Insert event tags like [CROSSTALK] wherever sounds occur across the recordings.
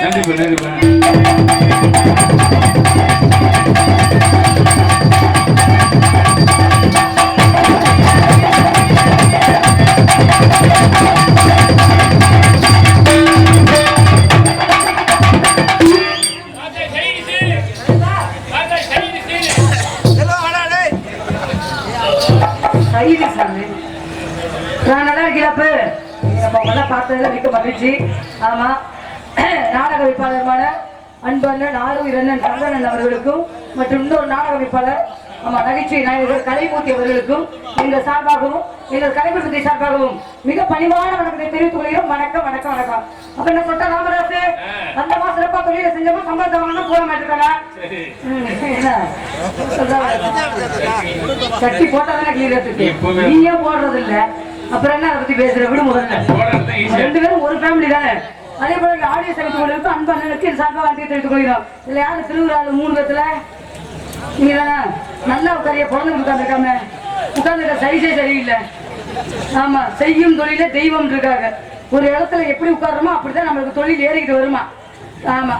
நன்றிப்பா நன்றிப்பா நான் நல்லா இருக்கிறப்ப நம்ம உங்களெல்லாம் பார்த்ததுல மிக்க மகிழ்ச்சி. ஆமா [COUGHS] நாடக வைப்பாளருமான அன்பண்ணன் ஆரூர் அண்ணன் கந்தனன் அவர்களுக்கும் மற்றும் இன்னொரு நாடக வைப்பாளர் ஆமா நகைச்சுவை நாயகர் கலைமூர்த்தி அவர்களுக்கும் எங்கள் சார்பாகவும் எங்கள் கலைமூர்த்தி சார்பாகவும் மிக பணிவான வணக்கத்தை தெரிவித்துக் கொள்கிறோம். வணக்கம் வணக்கம் வணக்கம். அப்ப என்ன சொல்லிட்டா ராமதாசு? அந்த மாசம் சிறப்பா தொழிலை செஞ்சோமோ சம்பளத்தை வாங்கினா போக மாட்டேங்கிறாங்க கட்டி போட்டாதானே கிளியர். நீயே போடுறது இல்ல அப்புறம் என்ன அதை பத்தி பேசுற? விடு முதல்ல. ரெண்டு பேரும் ஒரு ஃபேமிலி தானே. அதே போல ஆடியோ செலுத்திக் கொண்டிருக்கும் அன்பு அண்ணனுக்கு இது சார்பாக வாழ்த்து தெரிவித்துக் கொள்கிறோம். இதுல யாரு திருவிழாவில் மூணு பேத்துல? நீங்க தானே? நல்லா உட்காரிய பிறந்து உட்காந்துருக்காம உட்காந்துருக்க சைஸே சரியில்லை. ஆமா செய்யும் தொழிலே தெய்வம் இருக்காங்க. ஒரு இடத்துல எப்படி உட்கார்றோமோ அப்படிதான் நம்மளுக்கு தொழில் ஏறிக்கிட்டு வருமா? ஆமா.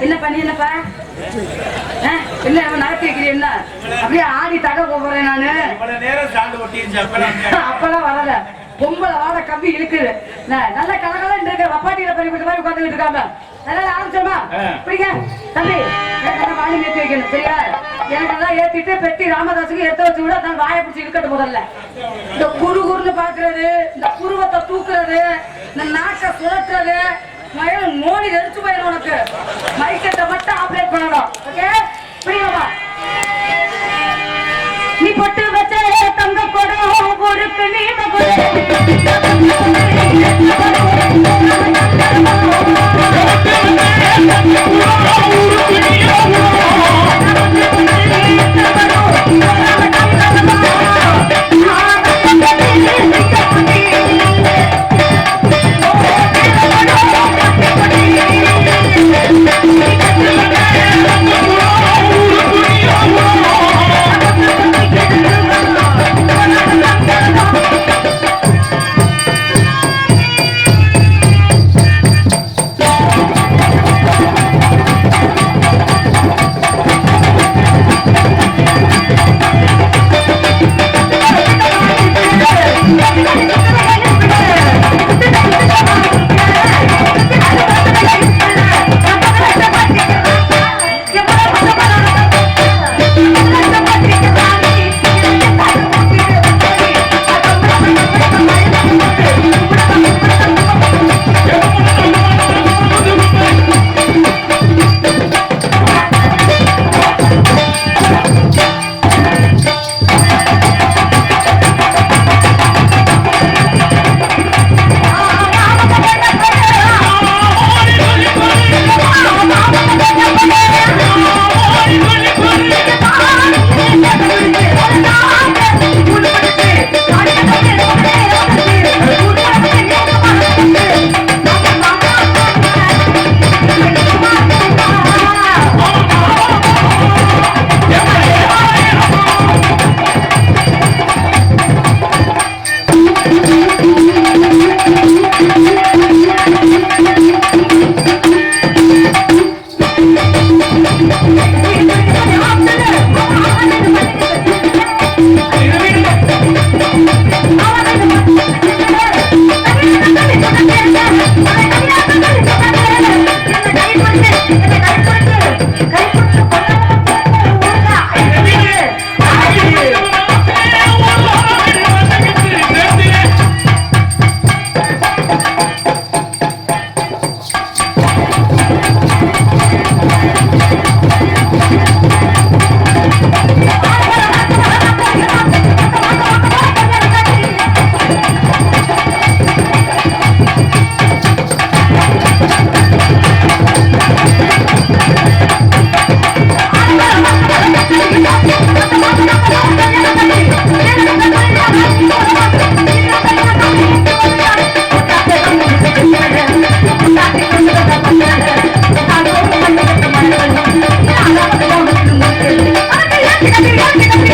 என்ன பண்ணி என்னப்பா? என்ன அவன் நகர்த்தி வைக்கிறீ என்ன? அப்படியே ஆடி தக போறேன் நானு. [LAUGHS] அப்பெல்லாம் வரல. பொம்பளை வாட கம்பி இழுக்குது. நல்ல கலகலன்னு இருக்க. வப்பாட்டியில கொடுத்த மாதிரி உட்காந்துட்டு இருக்காங்க அதனால ஆரம்பிச்சோமா. பிடிங்க தம்பி எனக்கு வாங்கி ஏற்றி வைக்கணும் சரியா? எனக்கு எல்லாம் ஏத்திட்டு பெட்டி ராமதாஸுக்கு ஏத்த வச்சு விட நான் வாயை பிடிச்சி இழுக்கட்டு முதல்ல. இந்த குரு குருன்னு பாக்குறது இந்த புருவத்தை தூக்குறது இந்த நாட்டை சுழற்றுறது மயம் மோடி எரிச்சு போயிடும் உனக்கு. மைக்கெட்டை மட்டும் ஆப்ரேட் பண்ணணும் ஓகே புரியுமா நீ பொட்டு வச்ச தங்க கொடம் ஒருக்கு நீ தூக்கிடுவேன் Yeah.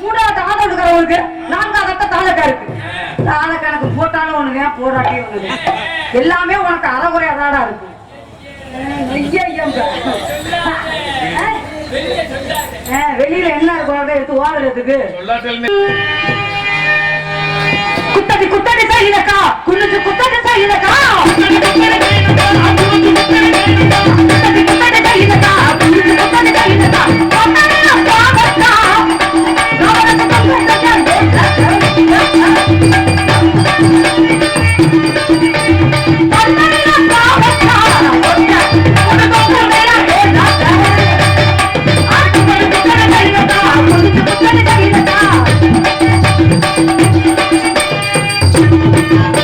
மூணாவட்ட ஆதரவுக்காரவங்களுக்கு நான்காவட்ட தாளக்காருக்கு தாளக்கணக்கு போட்டாலும் ஒண்ணுங்க போராட்டியும் ஒண்ணுங்க எல்லாமே உனக்கு அறகுறையா தாடா இருக்கும் வெளியில என்ன இருக்கும் எடுத்து ஓடுறதுக்கு. சொல்லாட்டல் குத்தடி குத்தடி செய்யலக்கா குளிச்சு குத்தடி செய்யலக்கா குத்தடி குத்தடி செய்யலக்கா எத்தனை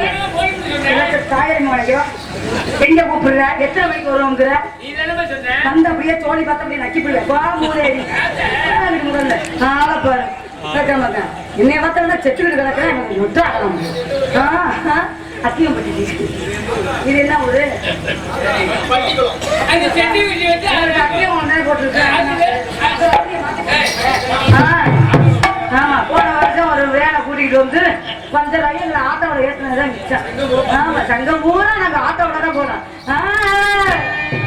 முண்டைக்கு வர எங்க கூப்பிடுற? எத்தனை மணிக்கு வருவோங்கிற வந்த அப்படியே தோழி பார்த்த அப்படியே நக்கி போயிடு வா மூதேவி. முதல்ல. ஆள பாரு. கேட்க மாட்டேன் என்னைய பார்த்தா செத்துக்கிட்டு கிடக்கிறேன் எனக்கு முட்டை ஆகலாம் அசிங்கம் பட்டி இது என்ன ஒரு அந்த ஒன்றே போட்டிருக்கேன் ஆ, ஆமா போன வருஷம் ஒரு வேலை கூட்டிகிட்டு வந்து கொஞ்சம் ஆகி எங்களை ஆட்டோவில் ஏற்றினதான் மிச்சம் ஆமா சங்கம் பூரா நாங்கள் ஆட்டோவில் தான் போனோம் ஆ,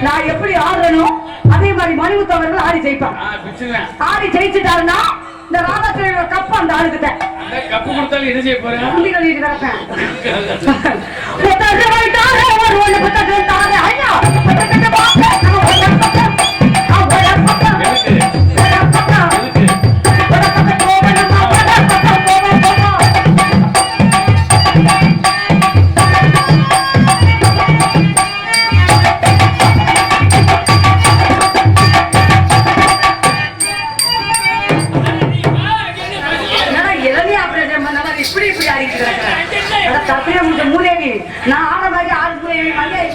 நான் எப்படி ஆடுறேனோ அதே மாதிரி மணிமுத்து அவர்கள் ஆடி ஜெயிப்பான் ஆடி ஜெயிச்சுட்டாருன்னா இந்த ராமகிருஷ்ண கப்பு அந்த ஆளுக்கிட்ட கப்பு கொடுத்தாலும் என்ன செய்ய போறேன்? கழுவிட்டு கிடப்பேன். [LAUGHS] ஐயா, நான் ஆன மாதிரி ஆள் மூதேவி மாதிரி